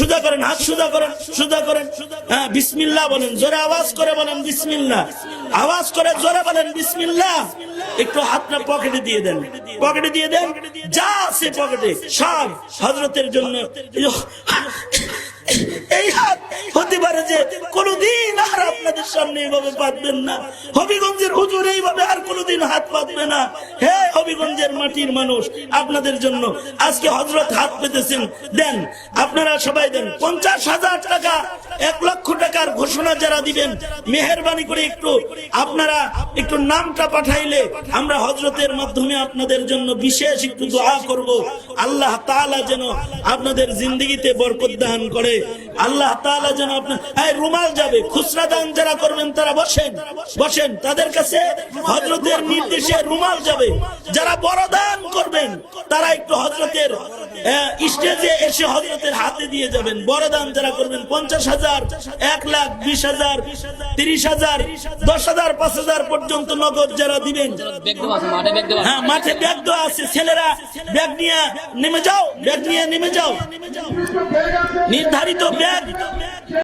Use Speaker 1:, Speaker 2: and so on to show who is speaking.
Speaker 1: সুদা করেন, হাত সুদা করেন সুদা করেন। হ্যাঁ বিসমিল্লাহ বলেন, জোরে আওয়াজ করে বলেন বিসমিল্লাহ। আওয়াজ করে জোরে বলেন বিসমিল্লাহ। একটু হাতটা পকেটে দিয়ে দেন। পকেটে দিয়ে দেন, যা আছে পকেটে, সব হজরতের জন্য। এই হাত হতে পারে যে কোনদিন আর আপনাদের সামনে এইভাবে পাতবেন না। হবিগঞ্জের হুজুর এইভাবে আর কোনদিন হাত পাতবে না। হে হবিগঞ্জের মাটির মানুষ। আপনাদের জন্য আজকে হজরত হাত পেতেছেন। দেন আপনারা সবাই দেন। পঞ্চাশ হাজার টাকা, এক ঘোষণা যারা দিবেন, মেহরবানি করে একটু আপনারা একটু নামটা পাঠাইলে আমরা হজরতের মাধ্যমে আপনাদের জন্য বিশেষ একটু দোয়া করব। আল্লাহ তাআলা যেন আপনাদের জিন্দগিতে বরকত দান করে। আল্লাহ তাআলা যেন আপনার রুমাল যাবে, খুচরা দান যারা করবেন তারা বসেন বসেন। তাদের কাছে হজরতের নির্দেশে রুমাল যাবে। যারা বড় দান করবেন তারা একটু হজরতের স্টেজে এসে হজরতের হাতে দিয়ে যাবেন বড় দান যারা করবেন, পঞ্চাশ হাজার, এক লাখ, বিশ হাজার, তিরিশ হাজার, দশ হাজার, পাঁচ হাজার পর্যন্ত নগদ যারা দিবেন। হ্যাঁ মাঠে ব্যাগ দেওয়া আছে, ছেলেরা ব্যাগ নিয়ে নেমে যাও, ব্যাগ নিয়ে নেমে যাও নির্ধারিত ব্যাগ